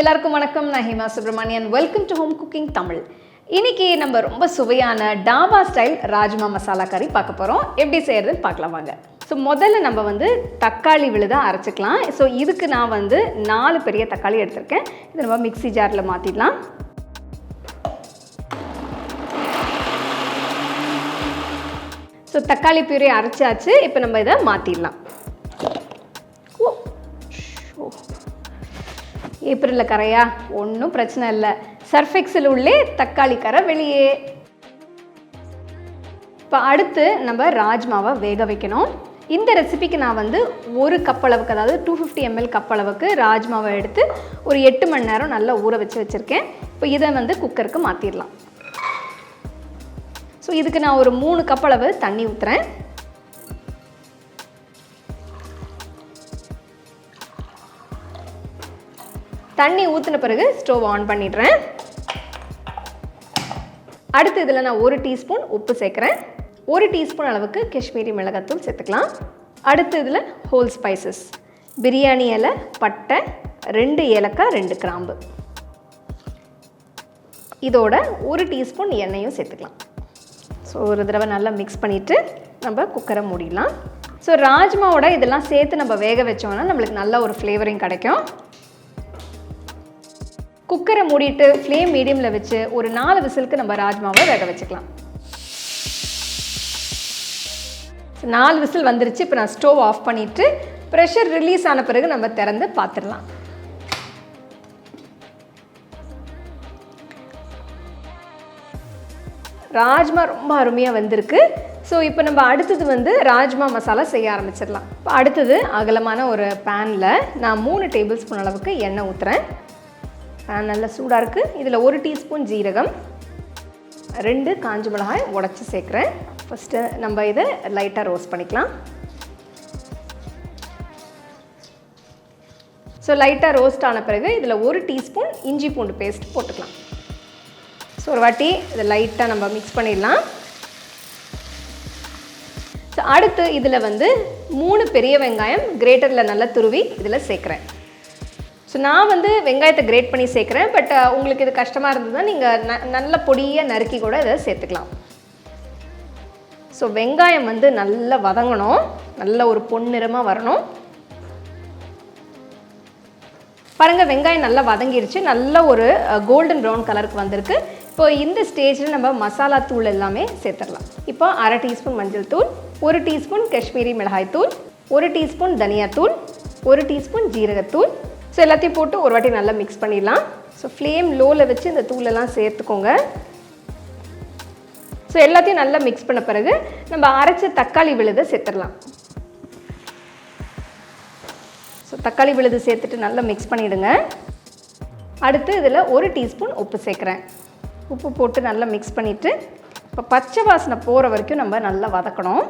எல்லாருக்கும் வணக்கம். நான் Hema Subramanian welcome to home cooking Tamil இன்னைக்கு நம்ம ரொம்ப சுவையான டாபா ஸ்டைல் ராஜ்மா மசாலா கறி பார்க்க போகிறோம் எப்படி செய்யறதுன்னு பார்க்கலாம் வாங்க. ஸோ முதல்ல நம்ம வந்து தக்காளி விழுதா அரைச்சிக்கலாம். ஸோ இதுக்கு நான் வந்து நாலு பெரிய தக்காளி எடுத்திருக்கேன். இதை நம்ம மிக்ஸி ஜாரில் மாற்றிடலாம் ஸோ தக்காளி பியூரி அரைச்சாச்சு. இப்போ நம்ம இதை மாற்றிடலாம் ஏப்ரலில் கரையா? ஒன்றும் பிரச்சனை இல்லை. சர்ஃபெக்ஸில் உள்ளே தக்காளி கரை வெளியே. இப்போ அடுத்து நம்ம ராஜ்மாவை வேக வைக்கணும். இந்த ரெசிபிக்கு நான் வந்து ஒரு கப் அளவுக்கு அதாவது டூ ஃபிஃப்டி எம்எல் கப் அளவுக்கு ராஜ்மாவை எடுத்து ஒரு எட்டு மணி நேரம் நல்லா ஊற வச்சு வச்சுருக்கேன். இப்போ இதை வந்து குக்கருக்கு மாற்றிடலாம் ஸோ இதுக்கு நான் ஒரு மூணு கப் அளவு தண்ணி ஊற்றுறேன் தண்ணி ஊற்றின பிறகு ஸ்டவ் ஆன் பண்ணிடுறேன். அடுத்து இதில் நான் ஒரு டீஸ்பூன் உப்பு சேர்க்குறேன். ஒரு டீஸ்பூன் அளவுக்கு காஷ்மீரி மிளகாத்தூள் சேர்த்துக்கலாம். அடுத்து இதில் ஹோல் ஸ்பைசஸ் பிரியாணி இலை பட்டை ரெண்டு ஏலக்காய் ரெண்டு கிராம்பு. இதோட ஒரு டீஸ்பூன் எண்ணெயும் சேர்த்துக்கலாம். ஸோ ஒரு தடவை நல்லா மிக்ஸ் பண்ணிவிட்டு நம்ம குக்கரை மூடிடலாம். ஸோ ராஜ்மாவோட இதெல்லாம் சேர்த்து நம்ம வேக வச்சோம்னா நம்மளுக்கு நல்ல ஒரு ஃப்ளேவரிங் கிடைக்கும். குக்கரை மூடிட்டு ஃப்ளேம் மீடியமில் வச்சு ஒரு நாலு விசிலுக்கு நம்ம ராஜ்மாவை வேக வச்சுக்கலாம். நாலு விசில் வந்துருச்சு இப்போ நான் ஸ்டோவ் ஆஃப் பண்ணிவிட்டு ப்ரெஷர் ரிலீஸ் ஆன பிறகு நம்ம திறந்து பார்த்துடலாம் ராஜ்மா ரொம்ப அருமையாக வந்திருக்கு. ஸோ இப்போ நம்ம அடுத்தது வந்து ராஜ்மா மசாலா செய்ய ஆரம்பிச்சிடலாம். இப்போ அடுத்தது அகலமான ஒரு பேனில் நான் மூணு டேபிள் ஸ்பூன் அளவுக்கு எண்ணெய் ஊற்றுறேன் நல்லா சூடாக இருக்குது இதில் ஒரு டீஸ்பூன் ஜீரகம். ரெண்டு காஞ்ச மிளகாய் உடச்சி சேர்க்குறேன். ஃபஸ்ட்டு நம்ம இதை லைட்டாக ரோஸ்ட் பண்ணிக்கலாம். ஸோ லைட்டாக ரோஸ்ட் ஆன பிறகு இதில் ஒரு டீஸ்பூன் இஞ்சி பூண்டு பேஸ்ட் போட்டுக்கலாம். ஸோ ஒரு வாட்டி இதை லைட்டாக நம்ம மிக்ஸ் பண்ணிடலாம். ஸோ அடுத்து இதில் வந்து மூணு பெரிய வெங்காயம் கிரேட்டரில் நல்லா துருவி இதில் சேர்க்குறேன். ஸோ நான் வந்து வெங்காயத்தை கிரேட் பண்ணி சேர்க்குறேன் பட் uh, உங்களுக்கு இது கஷ்டமாக இருந்ததுன்னா நீங்கள் ந நல்ல பொடியாக நறுக்கி கூட இதை சேர்த்துக்கலாம். ஸோ வெங்காயம் வந்து நல்லா வதங்கணும். நல்ல ஒரு பொன்னிறமாக வரணும். பாருங்கள் வெங்காயம் நல்லா வதங்கிருச்சு. நல்ல ஒரு கோல்டன் ப்ரௌன் கலருக்கு வந்திருக்கு. இப்போ இந்த ஸ்டேஜில் நம்ம மசாலா தூள் எல்லாமே சேர்த்துடலாம். இப்போ அரை டீஸ்பூன் மஞ்சள் தூள் ஒரு டீஸ்பூன் காஷ்மீரி மிளகாய் தூள் ஒரு டீஸ்பூன் தனியாத்தூள் ஒரு டீஸ்பூன் ஜீரகத்தூள் ஸோ எல்லாத்தையும் போட்டு ஒரு வாட்டி நல்லா மிக்ஸ் பண்ணிடலாம். ஸோ ஃப்ளேம் லோவில் வச்சு இந்த தூளெல்லாம் சேர்த்துக்கோங்க. ஸோ எல்லாத்தையும் நல்லா மிக்ஸ் பண்ண பிறகு நம்ம அரைச்ச தக்காளி விழுதை சேர்த்துடலாம். ஸோ தக்காளி விழுது சேர்த்துட்டு நல்லா மிக்ஸ் பண்ணிவிடுங்க அடுத்து இதில் ஒரு டீஸ்பூன் உப்பு சேர்க்குறேன். உப்பு போட்டு நல்லா மிக்ஸ் பண்ணிவிட்டு இப்போ பச்சை வாசனை போகிற வரைக்கும் நம்ம நல்லா வதக்கணும்.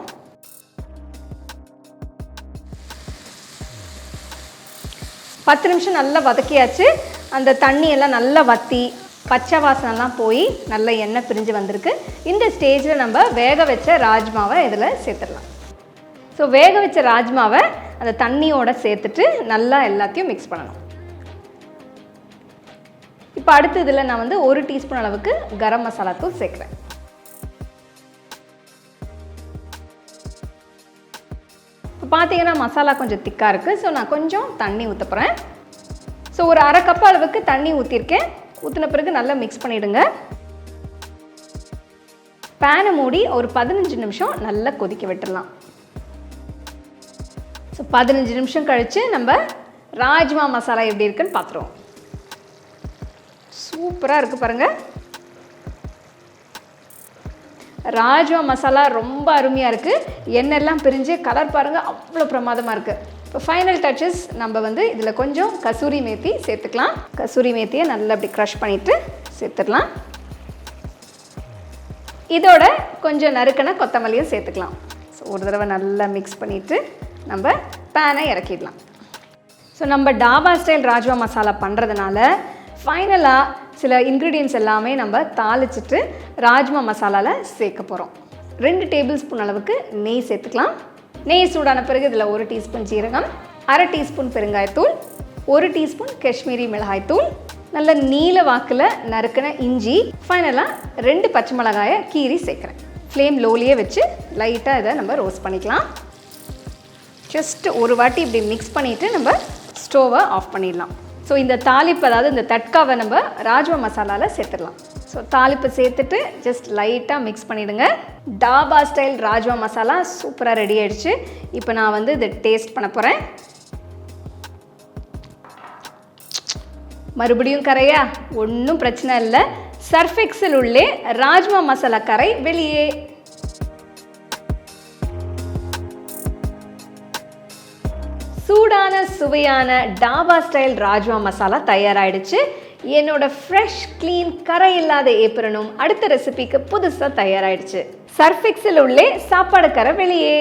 பத்து நிமிஷம் நல்லா வதக்கியாச்சு. அந்த தண்ணியெல்லாம் நல்லா வற்றி பச்சை வாசனெல்லாம் போய் நல்ல எண்ணெய் பிரிஞ்சு வந்திருக்கு. இந்த ஸ்டேஜில் நம்ம வேக வச்ச ராஜ்மாவை இதில் சேர்த்துடலாம். ஸோ வேக வச்ச ராஜ்மாவை அந்த தண்ணியோடு சேர்த்துட்டு நல்லா எல்லாத்தையும் மிக்ஸ் பண்ணணும். இப்போ அடுத்து இதில் நான் வந்து ஒரு டீஸ்பூன் அளவுக்கு கரம் மசாலா தூள் சேர்க்குறேன். பார்த்தீங்கன்னா மசாலா கொஞ்சம் திக்காக இருக்குது ஸோ நான் கொஞ்சம் தண்ணி ஊற்ற போகிறேன் ஸோ ஒரு அரை கப் அளவுக்கு தண்ணி ஊற்றிருக்கேன் ஊற்றின பிறகு நல்லா மிக்ஸ் பண்ணிவிடுங்க பேனை மூடி ஒரு பதினஞ்சு நிமிஷம் நல்லா கொதிக்க விட்டுடலாம் ஸோ பதினஞ்சு நிமிஷம் கழித்து நம்ம ராஜ்மா மசாலா எப்படி இருக்குன்னு பார்த்துருவோம் சூப்பராக இருக்குது பாருங்கள் ராஜ்மா மசாலா ரொம்ப அருமையாக இருக்குது எண்ணெய்லாம் பிரிஞ்சு கலர் பாருங்கள் அவ்வளோ பிரமாதமாக இருக்குது இப்போ ஃபைனல் டச்சஸ் நம்ம வந்து இதில் கொஞ்சம் கசூரி மேத்தி சேர்த்துக்கலாம். கசூரி மேத்தியை நல்லா அப்படி க்ரஷ் பண்ணிவிட்டு சேர்த்துடலாம். இதோட கொஞ்சம் நறுக்கின கொத்தமல்லியும் சேர்த்துக்கலாம். ஸோ ஒரு தடவை நல்லா மிக்ஸ் பண்ணிவிட்டு நம்ம பேனை இறக்கிடலாம். ஸோ நம்ம டாபா ஸ்டைல் ராஜ்மா மசாலா பண்ணுறதுனால ஃபைனலாக சில இன்க்ரீடியன்ஸ் எல்லாமே நம்ம தாளிச்சிட்டு ராஜ்மா மசாலாவில் சேர்க்க போகிறோம் ரெண்டு டேபிள் ஸ்பூன் அளவுக்கு நெய் சேர்த்துக்கலாம். நெய் சூடான பிறகு இதில் ஒரு டீஸ்பூன் ஜீரகம் அரை டீஸ்பூன் பெருங்காயத்தூள் ஒரு டீஸ்பூன் காஷ்மீரி மிளகாய்த்தூள் நல்ல நீல வாக்கில் நறுக்கின இஞ்சி ஃபைனலாக ரெண்டு பச்சை மிளகாயை கீரி சேர்க்குறேன். ஃப்ளேம் லோலியே வச்சு லைட்டாக இதை நம்ம ரோஸ்ட் பண்ணிக்கலாம். ஜஸ்ட் ஒரு வாட்டி இப்படி மிக்ஸ் பண்ணிவிட்டு நம்ம ஸ்டோவை ஆஃப் பண்ணிடலாம். ஸோ இந்த தாளிப்பு அதாவது இந்த தட்காவை நம்ம ராஜ்மா மசாலாவில் சேர்த்துடலாம். ஸோ தாளிப்பு சேர்த்துட்டு ஜஸ்ட் லைட்டாக மிக்ஸ் பண்ணிவிடுங்க டாபா ஸ்டைல் ராஜ்மா மசாலா சூப்பராக ரெடி ஆகிடுச்சு இப்போ நான் வந்து இதை டேஸ்ட் பண்ண போகிறேன் மறுபடியும் கரையா? ஒன்றும் பிரச்சனை இல்லை. சர்ஃபெக்ஸில் உள்ளே ராஜ்மா மசாலா கரை வெளியே. சுவையான டாபா ஸ்டைல் ராஜ்மா மசாலா தயாராகிடுச்சு என்னோட ஃப்ரெஷ் க்ளீன் கரை இல்லாத ஏப்ரனும் அடுத்த ரெசிபிக்கு புதுசாக தயாராகிடுச்சு சர்ஃபிக்ஸில் உள்ளே சாப்பாடு கரை வெளியே.